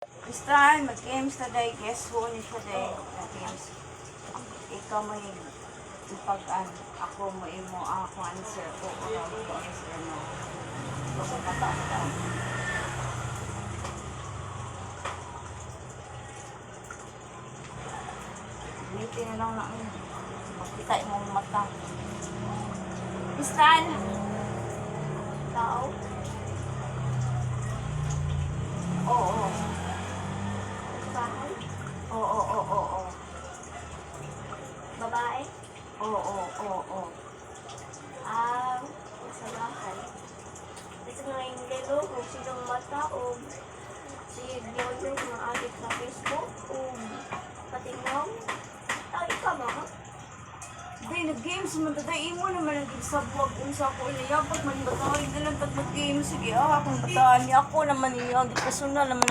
Kristan, mag-games na day. Guess who ni siya day? Mag-games. Ikaw mo yung pag ano, ako mo ako answer ko o yes or no. Basta kata Ngiti na lang na ano. Makita yung mata. Kristan! Tao? Oo, oo, oo, oo. Ah, sa bahay. Kasi nga yung lelo, kung sinong mata o si Diolyo mga adik sa Facebook o patingnaw. Ah, ikaw ba? Day, nag-games man ta. Day, imo naman ang gigsabwag unsa ko niya. Pag man batahin na lang tag mag-games. Sige, ah, kung bataan niya ako naman niya. Ang personal naman